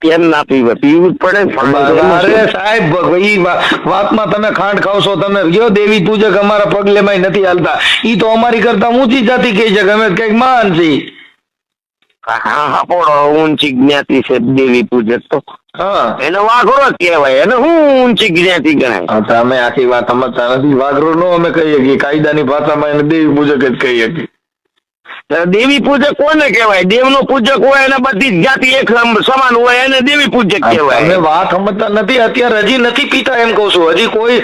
કેમ ના પીવે પીવું જ પડે અરે સાહેબ ઈ વા- વાતમાં તમે ખાંડ ખાવશો તમે કયો દેવી પૂજક અમારા પગલેમાંય નથી હાલતા. ઈ તો અમારી કરતા ઊંચી જાતિ કહી છે અમે કંઈક મહાન છી હા હાપોડો ઊંચી જ્ઞાતિ છે દેવી પૂજક તો. હા. એને વાઘરો કહેવાય એને હું ઊંચી જ્ઞાતિ ગણાય? તમે આખી વાત સમજતા નથી. વાઘરો નો અમે કહીએ કે કાયદાની ભાષામાં એને દેવી પૂજક જ કહીએ કે તો દેવી પૂજક કોને કહેવાય? દેવનો પૂજક હોય અને બધી જ જાતિ એક સમાન હોય એને દેવી પૂજક કહેવાય. અમે વાત સમજતા નથી અત્યારે હજી નથી પીતા એમ કહું છું. હજી કોઈ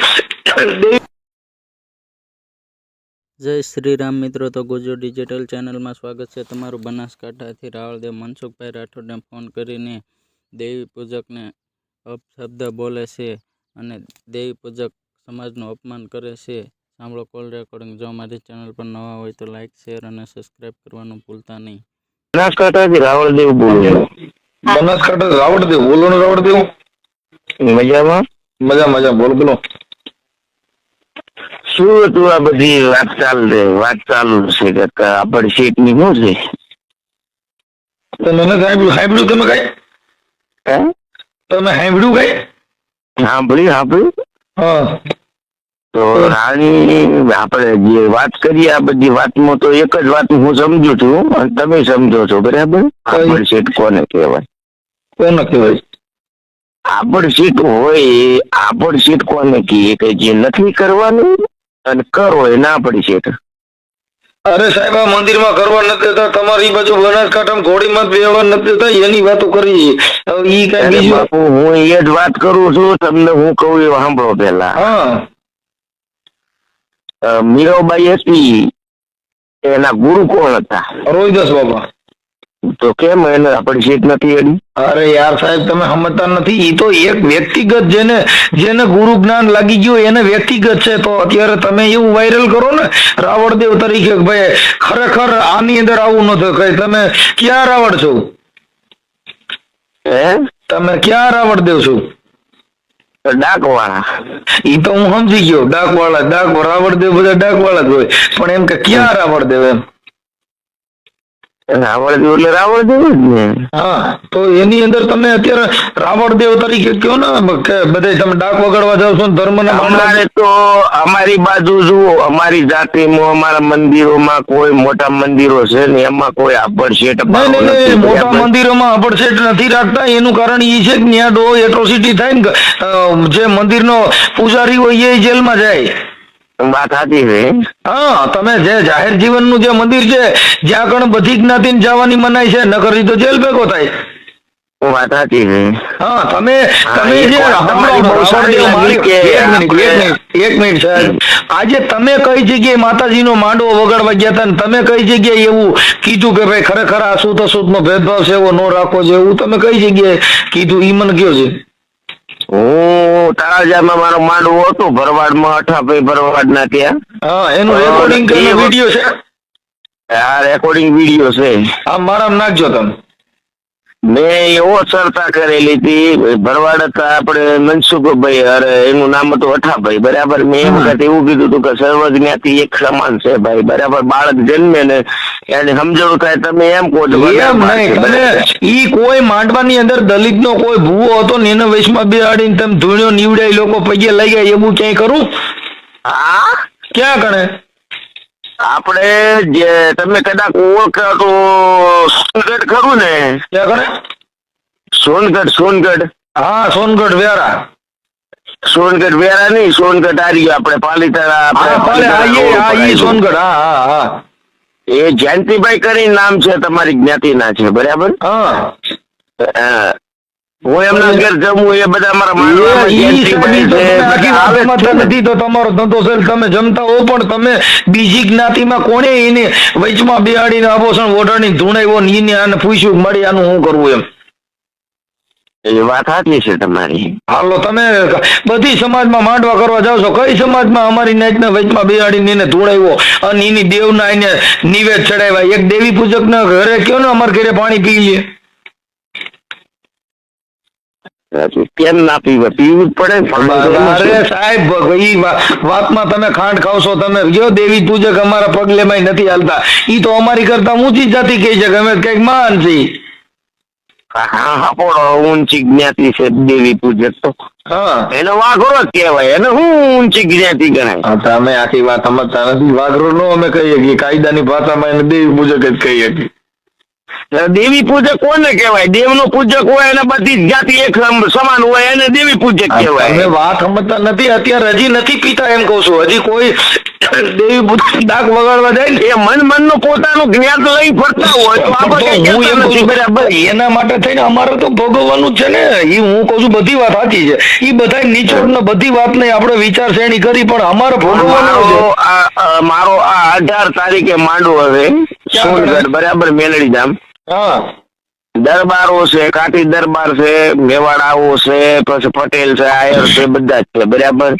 જય શ્રી રામ મિત્રો તો ગુજુ ડિજિટલ ચેનલમાં સ્વાગત છે તમારું બનાસકાંઠાથી રાવળદેવ મનસુખભાઈ રાઠોડને ફોન કરીને દેવી પૂજકને અપશબ્દ બોલે છે અને દેવી પૂજક સમાજનું અપમાન કરે છે. સાંભળો કોલ રેકોર્ડિંગ જો અમારી ચેનલ પર નવા હોય તો લાઇક શેર અને સબસ્ક્રાઇબ કરવાનું ભૂલતા નહીં. બનાસકાંઠાથી રાવળદેવ બોલું બનાસકાંઠા રાવળદેવ બોલો ને રાવળદેવ. મજામાં? મજા મજા બોલો બોલો. શું હતું આ બધી વાત ચાલ વાત ચાલુ છે કાકા આપણ સીટની શું છે? તમે સાંભળ્યું સાંભળ્યું તમે કઈ? હે? તમે સાંભળ્યું કઈ? સાંભળ્યું સાંભળ્યું. હા. તો રાણી આપણે જે વાત કરીએ આ બધી વાતમાં તો એક જ વાત હું સમજુ છું અને તમે સમજો છો બરાબર? આપણ સીટ કોને કહેવાય? કોને કહેવાય? આપણ સીટ હોય આપણ સીટ કોને કહીએ કે જે નથી કરવાનું અને કરો એ ના પડી સીટ અરે સાહેબ આ મંદિરમાં કરવા નથી દેતા તમારી બાજુ બનાસકાંઠામાં ઘોડીમાં જ બેહવા નથી દેતા એની વાતો કરી હવે ઈ કઈ બીજું? હું એ જ વાત કરું છું તમને હું કહું એ સાંભળો પેલા હા. મીરાબાઈ હતી એના ગુરુ કોણ હતા? રોહિદાસ બાબા. તો કેમ એને આપણી સીટ નથી એડી અરે યાર સાહેબ તમે સમજતા નથી એ તો એક વ્યક્તિગત જેને જેને ગુરુ જ્ઞાન લાગી ગયું એને વ્યક્તિગત છે. તો અત્યારે તમે એવું વાયરલ કરો ને રાવણદેવ તરીકે ભાઈ ખરેખર આની અંદર આવું નથી કઈ તમે ક્યાં રાવણ છો? હે? તમે ક્યાં રાવણદેવ છો? ડાકવાળા. ઈ તો હું સમજી ગયો, ડાકવાળા ડાક રાવણદેવ બધા ડાકવાળા જ હોય. પણ એમ કે ક્યાં રાવણદેવ એમ? રાવણદેવ એટલે રાવણદેવ જ ને. હા તો એની અંદર તમે અત્યારે રાવણદેવ તરીકે કયો ને કે બધે તમે ડાક વગાડવા જાવ છો ધર્મ અમારે તો અમારી બાજુ જુઓ અમારી જાતિમાં અમારા મંદિરોમાં કોઈ મોટા મંદિરો છે ને એમાં કોઈ નહીં મોટા મંદિરોમાં અપડસેટ નથી રાખતા. એનું કારણ એ છે કે ત્યાં ડો એટ્રોસિટી થાય ને જે મંદિરનો પૂજારી હોય એ જેલમાં જાય. વાત સાચી છે. હા તમે જે જાહેર જીવનનું જે મંદિર છે જ્યાં કણ બધી જ્ઞાતિ જવાની મનાઈ છે નકર તો જેલ ભેગો થાય. વાત સાચી છે. હા તમે તમે જે એક મિનિટ સાહેબ. આજે તમે કઈ જગ્યાએ માતાજીનો માંડવો વગાડવા ગયા હતા તમે કઈ જગ્યાએ એવું કીધું કે ભાઈ ખરેખર આ સુત અસુત નો ભેદભાવ છે એવો નો રાખવો છે એવું તમે કઈ જગ્યાએ કીધું? ઈ મને કયો છે. હું તળાજામાં મારો માંડવો હતો ભરવાડમાં અઠાભાઈ ભરવાડના ત્યાં. હા એનું રેકોર્ડિંગ કરીને વીડિયો છે? આ રેકોર્ડિંગ વીડિયો છે. આ મારા નાખજો તમે. મેં એવો ચર્ચા કરેલી હતી ભરવાડ હતા આપણે મનસુખભાઈ અરે એનું નામ હતું અઠાભાઈ બરાબર? મેં એ. વખત એવું કીધું હતું કે સર્વજ્ઞાથી એક સમાન છે ભાઈ બરાબર? બાળક જન્મે ને એને સમજણ થાય તમે એમ કહો છો. ઈ કોઈ માંડવાની અંદર દલિત નો કોઈ ભૂવો હતો ને એને વૈશમાં બિહાડીને તમે ધૂણ્યો નીવડાય લોકો પગે લઈ ગયા એવું ક્યાંય કરું? હા? ક્યાં કણે? આપણે જે તમે કદાચ ઓળખો તો સોનગઢ ખરું ને? ક્યાં સોનગઢ સોનગઢ. હા સોનગઢ વેરા. સોનગઢ વેરા નહીં સોનગઢ આરી આપણે પાલીતાણા સોનગઢ હા હા હા. એ જયંતિભાઈ કરી નામ છે તમારી જ્ઞાતિના છે બરાબર? હા. હા. એમના ઘેર જમું એ બધા આવે. નથી તો તમારો ધંધો છે તમે જમતા હો પણ તમે બીજી જ્ઞાતિમાં કોણે એને વચમાં બિહાડીને ધૂણાવ્યો આને પૂછ્યું મળી આનું શું કરવું એમ એ વાત સાચી છે તમારી હાલો તમે બધી સમાજમાં માંડવા કરવા જાવ છો કઈ સમાજમાં અમારી નાચના વચમાં બિહાડી એને ધૂણાવ્યો અને એની દેવના એને નિવેદ ચડાવ્યા એક દેવી પૂજકના ઘરે કયો ને અમારા ઘરે પાણી પી લઈએ. કેમ ના પીવે પીવું જ પડે અરે સાહેબ ઈ વાતમાં તમે ખાંડ ખાવશો તમે કયો દેવી પૂજક અમારા પગલે માં નથી હાલતા. ઈ તો અમારી કરતા ઊંચી જાતિ કહી છે અમે કંઈક મહાન છીએ. હા પણ ઊંચી જ્ઞાતિ છે દેવી પૂજક તો. હા. એનો વાઘરો જ કહેવાય એને હું ઊંચી જ્ઞાતિ ગણાય? હા, તમે આખી વાત સમજતા નથી. વાઘરો નો અમે કહીએ કે કાયદાની ભાષામાં એને દેવી પૂજક જ કહીએ છીએ દેવી પૂજક કોને કહેવાય? દેવનો પૂજક હોય અને બધી જ જાતિ એક સમાન હોય એને દેવી પૂજક કહેવાય કહેવાય. વાત સમજતા નથી અત્યારે હજી નથી પીતા એમ કહું છું. હજી કોઈ દેવી પૂજક ડાક વગાડવા જાય ને એ મન મનનું પોતાનું જ્ઞાન લઈ ફરતા હોય તો આપણે બરાબર એના માટે થઈને અમારે તો ભોગવવાનું છે ને. એ હું કહું છું બધી વાત સાચી છે. એ બધા નીચોડ ને બધી વાત ને આપણે વિચાર શ્રેણી કરી પણ અમારે ભોગવવાનું છે. મારો આ અઢાર તારીખે માંડવો હવે. સોનગઢ. બરાબર મેલડી ધામ. હા દરબારો છે કાઠી દરબાર છે મેવાડાઓ છે પછી પટેલ છે આયર છે બધા જ છે બરાબર?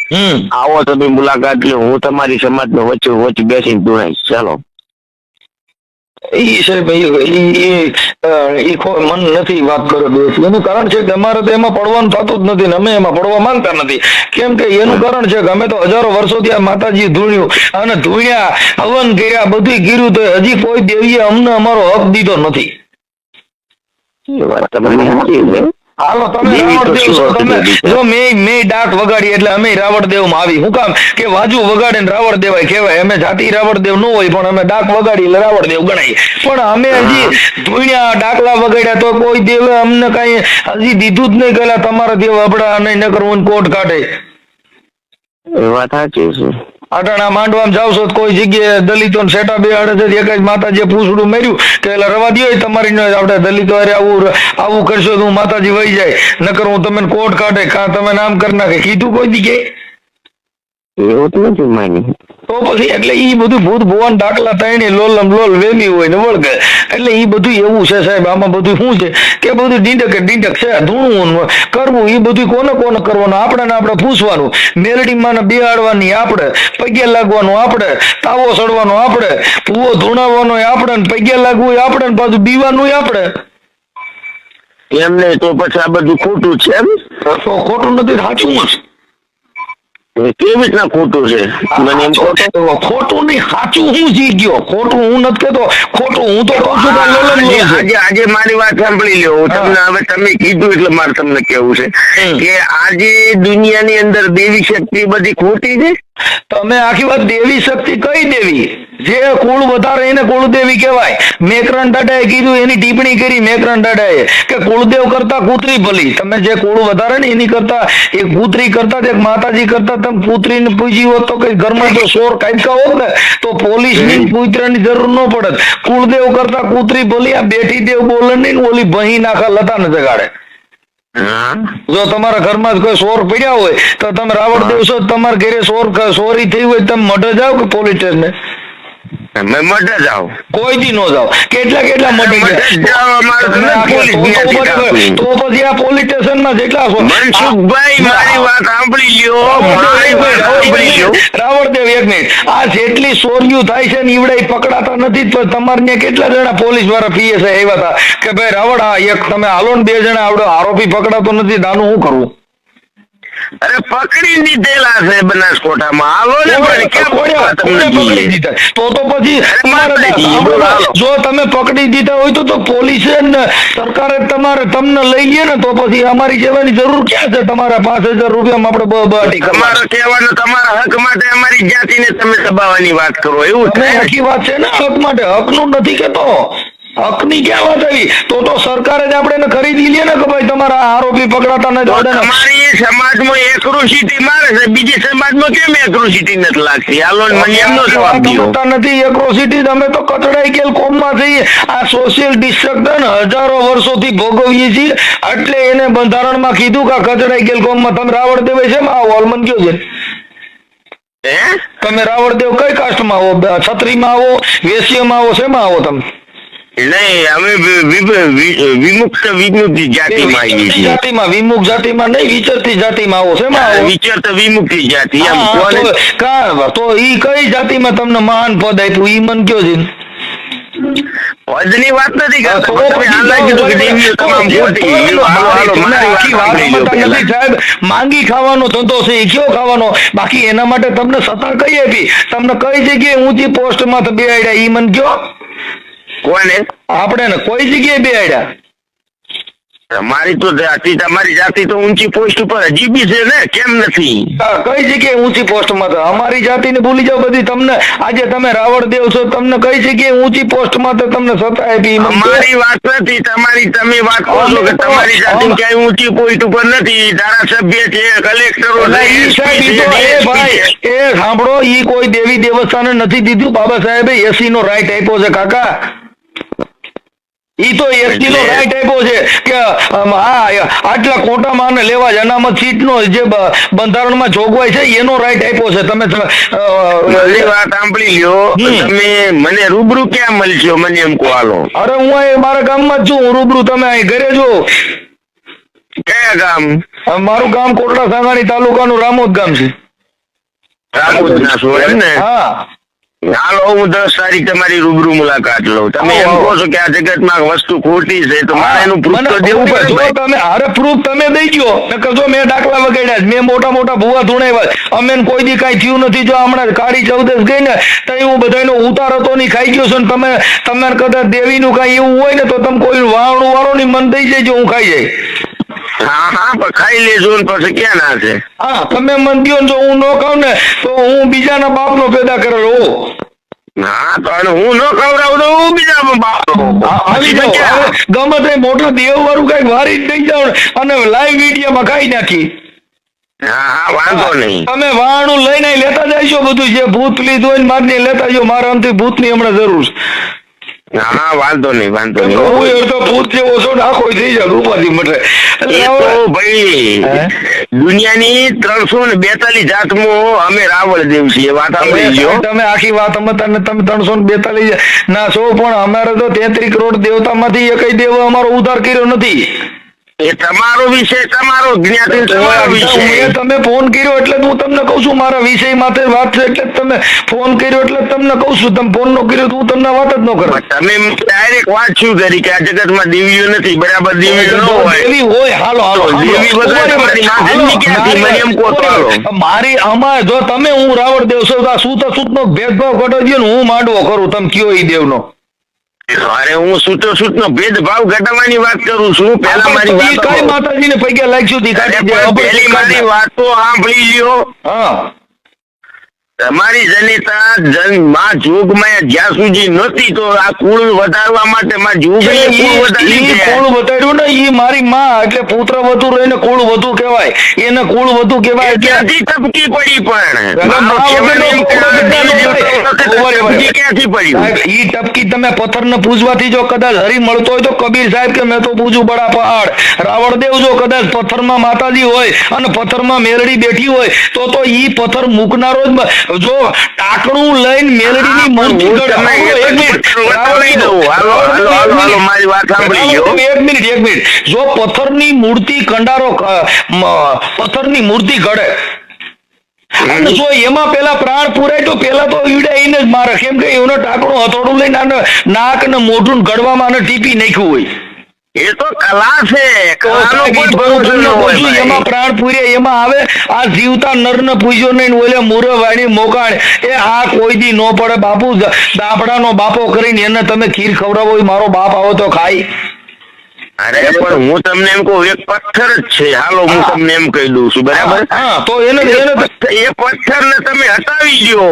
આવો તમે મુલાકાત લો હું તમારી સમાજ નો વચ્ચે વચ્ચે બેસીને જોડાઈશ. ચાલો. એમાં પડવાનું થતું જ નથી અમે એમાં પડવા માંગતા નથી. કેમ કે એનું કારણ છે કે અમે તો હજારો વર્ષોથી આ માતાજી ધૂણ્યું અને ધૂણ્યા, હવન કર્યા બધું કર્યું તો હજી કોઈ દેવીએ અમને અમારો હક દીધો નથી. વાત તમારી હાલો તમે છો જો મેં મેં ડાક વગાડી એટલે અમે રાવણ દેવમાં આવી. હું કામ? કે વાજુ વગાડે ને દેવાય કહેવાય. અમે જાતિ રાવણ દેવ ન હોય પણ અમે ડાક વગાડી એટલે રાવણ દેવ ગણાય. પણ અમે હજી ધૂણ્યા ડાકલા વગાડ્યા તો કોઈ દેવ અમને કઈ હજી દીધું જ નહીં ગયેલા તમારા દેવ આપડા નહીં નકર કોટ કાઢે. એ વાત સાચી છે. આટાણા માંડવામાં જાવ છો કોઈ જગ્યાએ દલિતો સેટા બેહાડે છે. એક જ માતાજીએ પૂછડું માર્યું કે એટલે રવા દો તમારી આપણે દલિતો હારે આવું આવું કરશો તો હું માતાજી વહી જાય. નકર હું તમને કોટ કાઢે, કા તમે નામ કરી નાખે. કીધું કોઈ દી કે એવું તો નથી માની. તો પછી એટલે એ બધું ભૂત ભુવન દાખલા તણી લોલમ લોલ વેમી હોય ને વળગે. એટલે એ બધું એવું છે સાહેબ આમાં બધું શું છે? કે બધું ડીંડક ડીંડક છે ધૂણવું કરવું એ બધું કોને કોને કરવાનું? આપણે ને આપણે પૂછવાનું. મેલડીમાં ને બિહાડવાની આપણે પગે લાગવાનું આપણે તાવો સડવાનો આપણે પૂવો ધૂણાવવાનો આપણે ને પગે લાગવું આપણે ને પાછું બીવાનું આપણે. એમ નહીં તો પછી આ બધું ખોટું છે એમ? તો ખોટું નથી સાચું કેવી રીતના ખોટું છે. મને એમ ખોટું નહીં સાચું હું જી ગયો? ખોટું હું નથી કેતો ખોટું હું તો કહું છું આજે આજે મારી વાત સાંભળી લ્યો. તમને હવે તમે કીધું એટલે મારે તમને કેવું છે કે આજે દુનિયાની અંદર દેવી શક્તિ બધી ખોટી છે? તમે આખી વાત દેવી શક્તિ કઈ દેવી? જે કુળ વધારે એને કુળદેવી કહેવાય. મેકરણ દાદાએ કીધું એની ટિપ્પણી કરી મેકરણ દાદાએ કે કુળદેવ કરતા કૂતરી ભલી. તમે જે કુળ વધારે ને એની કરતા એ કૂતરી કરતા એક માતાજી કરતા તમે કૂતરીને પૂજી હોત તો કઈ ઘરમાં જો શોર કાંઈકા હોત ને તો પોલીસની કૂતરાની જરૂર ન પડત. કુળદેવ કરતા કૂતરી ભલી આ બેઠી દેવ બોલે નહીં ઓલી બહી નાખા લતા ને જગાડે. જો તમારા ઘરમાં જ કોઈ સોર પડ્યા હોય તો તમે રાવણ દેવ છો તમારા ઘરે સોર સોરી થઈ હોય તમે મઢે જાવ કે પોલીસ સ્ટેશને? મેં મઢે જાઓ કોઈ દી નો જાઓ. કેટલા કેટલા મઢે જાઓ, તો પછી- આ પોલીસ સ્ટેશનમાં જેટલા છો? મનસુખભાઈ મારી વાત સાંભળી લ્યો. રાવણદેવ એક મિનિટ. આ જેટલી ચોરીઓ થાય છે ને ઈવડે પકડાતા નથી તો તમારે કેટલા જણા પોલીસવાળા પીએસઆઈ આવ્યા હતા કે ભાઈ રાવળ આ એક તમે હાલો ને બે જણા આવડો. આરોપી પકડાતો નથી દાનું શું કરવું? અરે પકડી દીધેલા છે બનાસકોઠામાં. હાલો ને પણ ક્યાં તમને પકડી દીધા? તો તો પછી. જો તમે પકડી દીધા હોય તો તો પોલીસે ને સરકારે તમારે તમને લઈ લે ને તો પછી અમારી કહેવાની જરૂર ક્યાં છે? તમારા પાંચ હજાર રૂપિયામાં આપણે બ- બહાટી તમારો કહેવાનો તમારા હક માટે અમારી જાતિને તમે દબાવવાની વાત કરો એવું થાય આખી વાત છે ને હક માટે? હકનું નથી કેતો. હકની ક્યાં વાત આવી તો તો સરકારે જ આપણે ખરીદી લે ને કે ભાઈ તમારા આરોપી પકડાતા નથી તો તમારી સમાજમાં એક્રોસિટી મારે છે બીજી સમાજમાં કેમ એક્રોસિટી નથી લાગતી? હાલો મને એમનો જવાબ દો. નથી એક્રોસિટી અમે તો કચડાઈ ગયેલ કોમમાં છીએ. આ સોશિયલ ડિસ્ટ્રક્શન હજારો વર્ષોથી ભોગવીએ છીએ. એટલે એને બંધારણમાં કીધું કે કચડાઈ ગયેલ કોમમાં તમે રાવણ દેવાય છે આ હોલમન કયો છે? હે? તમે રાવણદેવ કઈ કાસ્ટમાં આવો? છત્રીમાં આવો? વેશ્યમાં આવો? શેમાં આવો તમે? નહીં અમે વિમુક્ત વિમુક્તિ જાતિમાં આવીએ છીએ. જાતિમાં વિમુખ જાતિમાં નહીં વિચરતી જાતિમાં આવો શેમાં આવો? વિચાર વિમુક્તિ જાતિ એમ કોને તો કા- તો ઈ કઈ જાતિમાં તમને મહાન પદ આપ્યું? ઈ મન કયો છે? પદની વાત નથી કરતો સાહેબ. માંગી ખાવાનો ધંધો છે એ કયો ખાવાનો? બાકી એના માટે તમને સત્તા કઈ આપી? તમને કઈ જગ્યાએ ઊંચી પોસ્ટમાં બે આડ્યા ઈ મન કયો? કોને? આપણે ને કોઈ જગ્યાએ બેહાડ્યા મારી તો જાતિ તમારી જાતિ તો ઊંચી પોસ્ટ ઉપર હજી બી છે ને કેમ નથી? કઈ જગ્યાએ ઊંચી પોસ્ટમાં તો? અમારી જાતિને ભૂલી જાઓ બધી તમને. આજે તમે રાવણ દેવ છો તમને કઈ જગ્યાએ ઊંચી પોસ્ટમાં તો તમને સત્તા આપી? અમારી વાત નથી તમારી તમે વાત કરો છો કે તમારી જાતિ ક્યાંય ઊંચી પોસ્ટ ઉપર નથી? ધારાસભ્ય છે કલેક્ટરો એ સાંભળો ઈ કોઈ દેવી દેવસ્થાને નથી દીધું. બાબા સાહેબે એસી નો રાઈટ આપ્યો છે કાકા. ઈ તો એસટી નો રાઈટ આપ્યો છે કે આટલા કોટામાં માને લેવા જ અનામત સીટ નો જે બંધારણમાં જોગવાઈ છે એનો રાઈટ આપ્યો છે. તમે વાત સાંભળી લ્યો. તમે મને રૂબરૂ ક્યાં મળશો? મને એમ કહો હાલો. અરે હું અહીં મારા ગામમાં જ છું. હું રૂબરૂ તમે અહીં ઘરે જો કયા ગામ? મારું ગામ કોટડા સાંગાણી તાલુકાનું રામોદ ગામ છે. રામોદ ના છો એમ ને? હા. હાલો હું દસ તારીખ તમારી રૂબરૂ મુલાકાત લઉં. તમે એમ. કહો છો કે આ જગતમાં વસ્તુ ખોટી છે તો મારે એનું પ્રૂફ તો દેવું પડે તમે હારે પ્રૂફ તમે દઈ ગયો નકર જો મેં દાખલા વગાડ્યા મેં મોટા મોટા ભૂવા ધૂણાવ્યા અમે કોઈ દી કાંઈ થયું નથી. જો હમણાં કાળી ચૌદસ ગઈ ને તો હું બધાનો ઉતાર હતો ની ખાઈ ગયો છું ને તમે તમને કદાચ દેવીનું કાંઈ એવું હોય ને તો તમે કોઈ વાવણું વાળો ની મન દઈ જજો હું ખાઈ જાય હા હા પણ ખાઈ લેજો ને પછી ક્યાં ના છે હા તમે મન કયો ને જો હું ન ખાઉં ને તો હું બીજાના બાપનો પેદા કરેલો. હા તો અને હું ન ખવડાવું તો હું બીજા બાપનો. આવી જાઓ. ગમે તે મોટો દેવ વાળું કંઈક વારી જ દઈ અને લાઈવ વિડીયોમાં ખાઈ નાખી હા વાંધો નહીં તમે વાણું લઈને લેતા જઈશો બધું જે ભૂત લીધું હોય ને લેતા જો મારા અંતે ભૂતની હમણાં જરૂર છે હા વાંધો નહીં વાંધો કે હું એ તો ભૂત જેવો છું નાખો થઈ જાય ઉપાધિ મટે. તો ભાઈ દુનિયાની ત્રણસો ને બેતાલીસ જાતમો અમે રાવળ દેવ છીએ વાત સાંભળી તમે તમે આખી વાત અમે ને તમે ત્રણસો ને બેતાલીસ ના છો પણ અમારે તો તેત્રીસ કરોડ દેવતામાંથી એકય દેવ અમારો ઉધાર કર્યો નથી. એ તમારો વિષય તમારો જ્ઞાતિ તમારો વિષય. તમે ફોન કર્યો એટલે હું તમને કહું છું મારા વિષય માટે વાત છે એટલે તમે ફોન કર્યો એટલે તમને કહું છું. તમે ફોન નો કર્યો હું તમને વાત જ ન કરું તમે ડાયરેક્ટ વાત શું કરી કે આ જગતમાં દિવ્યો નથી? બરાબર દિવ્યો ન હોય. એવી હોય હાલો હાલો તો બધા મારી અમાર જો તમે હું રાવણ દેવ છું તો આ સૂત નો ભેદભાવ ઘટો ને હું માંડવો કરું તમે કયો ઈ દેવનો? અરે હું સૂતો સૂત નો ભેદભાવ ઘટાડવાની વાત કરું છું પેલા મારી વાત કઈ. માતાજીને પૈકી લાગશું તી અરે કાઢી દે. પણ પેલી મારી. વાતો સાંભળી લ્યો હા તમારી જનિતા જનમાં જોગમાં જ્યાં સુધી નહોતી તો આ કુળ વધારવા માટે માં જોગ કુળ ઈ વધારી છે. કુળ બતાડ્યું ને એ મારી માં એટલે પુત્ર વધુ રહીને કુળ વધુ કહેવાય. એને કુળ વધુ કહેવાય ક્યાંથી ટપકી પડી પણ? ઈ ટપકી તમે પથ્થરને પૂજવાથી જો કદાચ હરી મળતો હોય તો કબીર સાહેબ કે મેં તો પૂજું બડા પહાડ. રાવણ દેવ જો કદાચ પથ્થરમાં માતાજી હોય અને પથ્થરમાં મેરડી બેઠી હોય તો તો ઈ પથ્થર મૂકનારો જ જો ટાકણું લઈને મેલડીની તમને હાલો, એક મિનિટ. હાલો, હાલો, એક હાલો, મિનિટ. મારી વાત સાંભળી રાવણ એક મિનિટ એક મિનિટ. જો પથ્થરની મૂર્તિ કંડારો પથ્થરની મૂર્તિ ઘડે જો એમાં પેલા પ્રાણ પુરાય તો પેલા તો ઈડે એને જ મારે. કેમ કે એનો ટાકણું હથોડું લઈને નાક ને મોઢું ગળવામાં ટીપી નાખ્યું હોય. એ તો કલા છે. કલાનો કોઈ ભરોસો ન હોય. એમાં પ્રાણ એમાં આવે આ જીવતા નર્ન પૂજ્યો નહીં ઓલે મુરે વાણી મોકાણ એ આ કોઈ દી નો પડે બાપુ દાપડાનો બાપો કરીને એને તમે ખીર ખવડાવો મારો બાપ આવો તો ખાય. અરે પણ હું તમને એમ કહું એક પથ્થર જ છે. હાલો હું તમને એમ કહી દઉં છું બરાબર? હા તો એને એને એ પથ્થર ને તમે હટાવી દો.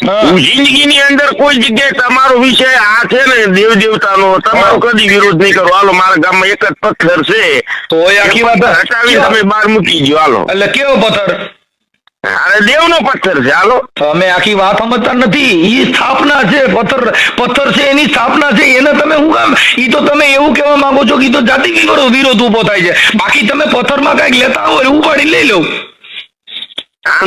જિંદગીની અંદર કોઈ જગ્યાએ તમારો વિષય આ છે ને દેવ દેવતાનો તમારો કદી વિરોધ નહીં કરો. હાલો મારા ગામમાં એક જ પથ્થર છે. તો એ આખી વાત હટાવી તમે બહાર મૂકી દો હાલો. એટલે કેવો પથ્થર? અરે દેવનો પથ્થર છે. હાલો. તમે આખી વાત સમજતા નથી. એ સ્થાપના છે પથ્થર પથ્થર છે એની સ્થાપના છે. એને તમે હું કામ? એ તો તમે એવું કહેવા માંગો છો કે તો જાતિ વિરોધ વિરોધ ઊભો થાય છે. બાકી તમે પથ્થરમાં કંઈક લેતા હોય ઉપાડી લઈ લો. હા,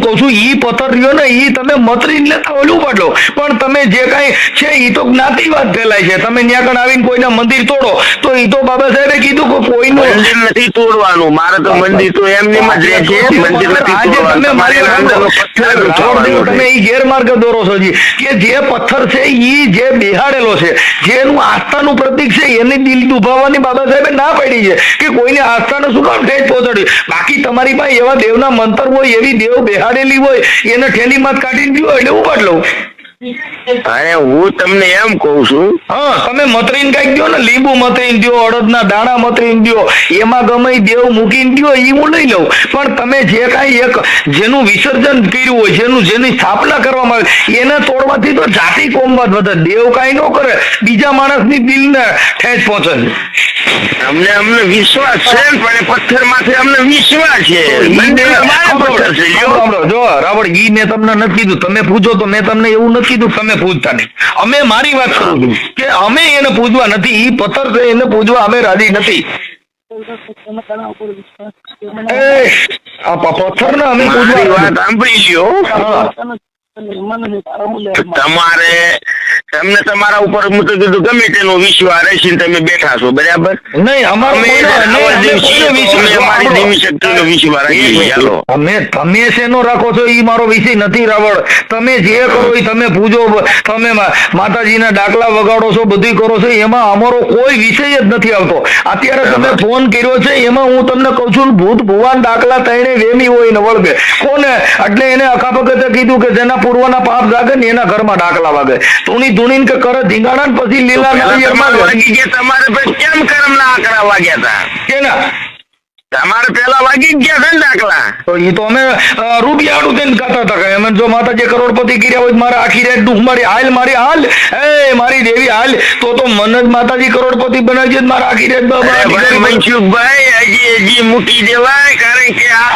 કહું છું ઈ- પથ્થર રહ્યો ને ઈ તમે મતરી લેતા ઓલું ઉપાડ પણ તમે જે કઈ છે ઈ તો જ્ઞાતિવાદ ફેલાય છે. તમે ત્યાં આગળ આવીને કોઈના મંદિર તોડો તો ઈ તો બાબા સાહેબે કીધું કે કોઈનું મંદિર નથી તોડવાનું. મારે તો મંદિર તો એમની જ રહે છે. મંદિર નથી તમે મારી તમે ઈ ગેરમાર્ગે દોરો છો કે જે પથ્થર છે ઈ જે બેહાડેલો છે જેનું આસ્થાનું પ્રતીક છે એની દિલ દુભાવવાની બાબા સાહેબે ના પાડી છે કે કોઈને આસ્થાને શું કામ ઠેઠ પહોંચાડ્યું? બાકી તમારી પાસે એવા દેવના મંતર હોય, એવી દેવ બેહાડેલી હોય, એને ઠેલીમાં જ કાઢીને દીધો એટલે ઉપાડ લઉં. અરે હું તમને એમ કઉ છું હા તમે મતરીન કંઈક દો ને લીંબુ મતરીન દો અડદના દાણા મતરીન દો એમાં ગમે દેવ મૂકીને દો એ હું લઈ લઉં. પણ તમે જે કાંઈ એક જેનું વિસર્જન કર્યું હોય જેનું જેની સ્થાપના કરવામાં આવે એને તોડવાથી તો જાતિ કોમવાદ વધે. દેવ કાંઈ ન કરે બીજા માણસની દિલને ઠેસ પહોંચે અમને અમને વિશ્વાસ છે ને, પણ પથ્થર માથે અમને વિશ્વાસ છે. જો રાવણ ઈ મેં તમને નથી કીધું. તમે પૂછો તો મેં તમને એવું નથી કીધું કે તમે પૂજતા નહીં. અમે મારી વાત કરું છું કે અમે એને પૂજવા નથી ઈ પથ્થર છે એને પૂજવા અમે રાજી નથી. એ, આ પ- પથ્થરને અમે પૂજવા વાત સાંભળી લ્યો. તમારે તમને તમારા ઉપર હું તો કીધું ગમે તેનો વિશ્વાસ રહેશે તમે બેઠા છો બરાબર? નહીં અમારો અમે તો. તમે શેનો રાખો છો એ મારો વિષય નથી રાવળ. તમે જે કરો એ તમે પૂજો તમે માતાજીના ડાકલા વગાડો છો બધું કરો છો એમાં અમારો કોઈ વિષય જ નથી આવતો. અત્યારે તમે ફોન કર્યો છે એમાં હું તમને કહું છું ભૂત ભુવાન ડાકલા તઈને વેમી હોય ને વળગે. કોને? એટલે એને અખા ભગતે કીધું કે જેના પૂર્વના પાપ જાગે ને એના ઘરમાં ડાકલા વાગે. તુણી ધૂણીને કે કરે ધીંગાણા ને પછી લીલા પેલા નાળિયેરમાં તમારે કેમ કરમ કર્મના આંકડા વાગ્યા હતા કેના? તમારે પેલા વાગી જ ગયા છે ને દાખલા. તો એ તો અમે અ, રૂપિયાનું થઈને ગાતા હતા કે અમે જો માતાજી કરોડપતિ કર્યા હોય તો મારે આખી રાત ડૂહ મારી હાલ મારી હાલ એ મારી દેવી હાલ તો તો મને જ માતાજી કરોડપતિ બનાવી છે મારે આખી રાત બ- બ- અરે ભાઈ કરી- મનસુખભાઈ હજી હજી મૂકી દેવાય કારણ કે આ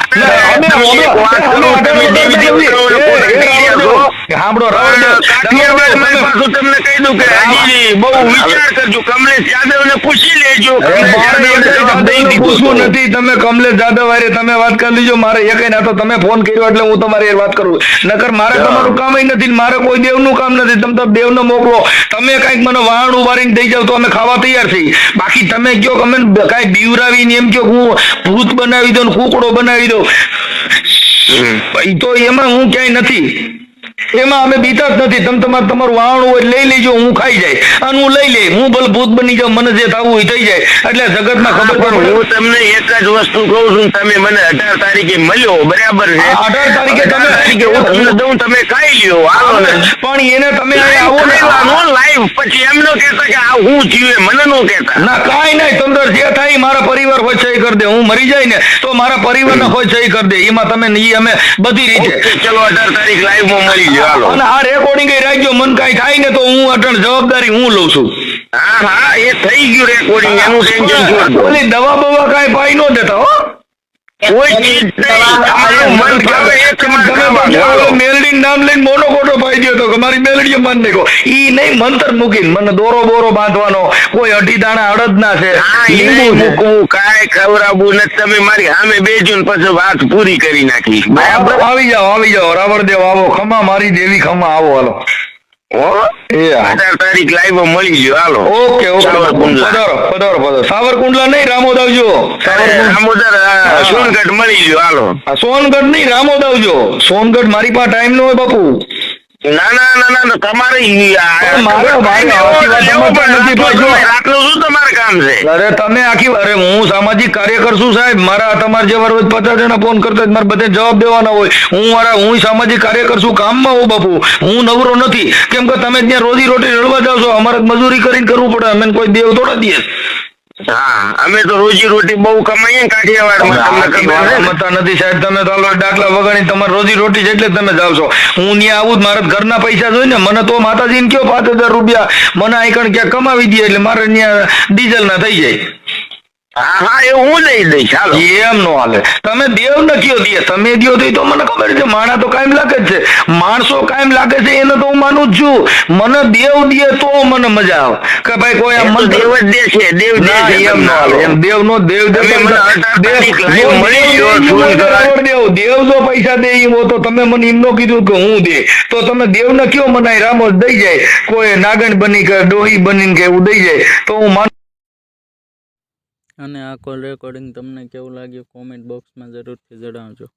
અમે તમે એક વાત કરો, તમે દેવી દેવતાઓને પોતે કહી રહ્યા છો. સાંભળો રાવણ દેવ, કાઠિયાવાડ તમે- મેં પાછું તમને કહી દઉં કે હજી બહુ વિચાર કરજો કમલેશ યાદવને પૂછી લેજો. કમલેશ મારે યાદવને જવાબ દઈ તમને દીધો પૂછવું હતો. નથી તમે કમલેશ જાદવ હારે તમે વાત કરી લીજો મારે એક ના તો તમે ફોન કર્યો એટલે હું તમારી વાત કરું. નકર મારે તમારું કામ નથી મારે કોઈ દેવનું કામ નથી. તમે તો દેવને મોકલો. તમે કંઈક મને વાહણ ઉભારીને દઈ જાવ તો અમે ખાવા તૈયાર થઈ બાકી તમે કયો અમે કઈ બીવરાવીને એમ કયો હું ભૂત બનાવી દઉં ને કૂકડો બનાવી દઉં. તો એમાં હું ક્યાંય નથી. એમાં અમે બીતા જ નથી. તમે તમારે તમારું વાહણ હોય લઈ લેજો હું ખાઈ જાય. અને હું લઈ લઈ હું ભલે ભૂત બની જાઉં મને જે થવું હોય થઈ જાય. એટલે જગતમાં ખબર પડે. હું તમને એક જ વસ્તુ કહું છું તમે મને અઢાર તારીખે મળ્યો બરાબર છે? અઢાર તારીખે તમે- 18 તારીખે હું તમને દઉં તમે ખાઈ લ્યો આવો ને. પણ એને તમે આવો ને. લાઈવ પછી એમ નો કહેતા કે આ હું જીવે મને નો કહેતા. ના કાંઈ નહીં તંદર જે થાય મારા પરિવાર હોય સહી કરી દે. હું મરી જાય ને તો મારા પરિવારના હોય સહી કરી દે. એમાં તમે નહીં અમે બધી રીતે ચલો અઢાર તારીખ લાઈવમાં મળી હાલો. અને આ રેકોર્ડિંગ રાખજો મન કઈ થાય ને તો હું અટણ જવાબદારી હું લઉં છું. હા હા એ થઈ ગયું રેકોર્ડિંગ એનું ટેન્શન દવા બવા કઈ પાઈ ન દેતા હો. નામ લઈને મોનો કોટો પાઈ ગયો કે મારી મેલડીએ મન નાખ્યો. ઈ નહીં મંતર મૂકીને મને દોરો બોરો બાંધવાનો. કોઈ અઢી દાણા અડદના છે. હા, એ લીંબુ છે. મૂકવું. કાંઈ ખવડાવવું નથી. તમે મારી સામે બેજો ને પછી વાત પૂરી કરી નાખી. બરાબર? આવી જાઓ આવી જાઓ. રાવણ દેવ આવો. ખમા મારી દેવી ખમા. આવો હાલો. તારીખ લાઈવ મળી ગયો. હાલો. Okay okay Savarkundla. પધારો પધારો પધારો. સાવરકુંડલા નહીં રામોદ આવજો સોનગઢ મળી ગયો. હાલો. સોનગઢ નહીં રામોદ આવજો સોનગઢ મારી પાસે ટાઈમ નો હોય બાપુ. ના ના ના ના, તમારે તમારે કામ છે? અરે તમે આખી અરે હું સામાજિક કાર્યકર છું સાહેબ. મારા તમારે જે વાર પચાસ જણા ફોન કરતા મારે બધે જવાબ દેવાના હોય. હું મારા હું સામાજિક કાર્યકર છું કામમાં હું બાપુ. હું નવરો નથી. કેમ કે તમે ત્યાં રોજી રોટી રડવા જાવ છો અમારે મજૂરી કરીને કરવું પડે. અમે કોઈ દેવ થોડા દઈએ. હા અમે તો રોજી રોટી બહુ કમાઈએ કાઠિયાવાડમાં. તમને ખબર નથી સાહેબ. તમે તો દાખલા ડાકલા વગાડી તમારે રોજી રોટી છે એટલે તમે જાવ છો. હું ત્યાં આવું જ મારા ઘરના પૈસા જોઈ ને મને તો માતાજીને કયો પાંચ હજાર રૂપિયા મને આઈકણ ક્યાં કમાવી દે એટલે મારે ત્યાં ડીઝલ ના થઈ જાય. હા હા એ હું દઈ દઈશ હાલો. એમ નો હાલે. તમે દેવ ન કયો દે તમે દ્યો તો તો મને ખબર છે માણા તો કાયમ લાગે છે. માણસો કાયમ લાગે છે એને તો હું માનું જ છું. મને દેવ દે તો મને મજા આવે. કે ભાઈ કોઈ તો દેવ જ દે છે દેવ દે છે એમ નો હાલે. એમ દેવ નો દેવ દે મને દેવ મળી ગયો દેવ. દેવ. દેવ જો પૈસા દે એમ તો તમે મને એમ નો કીધું કે હું દે. તો તમે દેવ ને કયો મને રામો દઈ જાય. કોઈ નાગણ બની કે ડોહી બની કે એવું દઈ જાય. તો હું માનું અને આ કોલ રેકોર્ડિંગ તમને કેવું લાગ્યું? કોમેન્ટ બોક્સમાં જરૂરથી જણાવજો.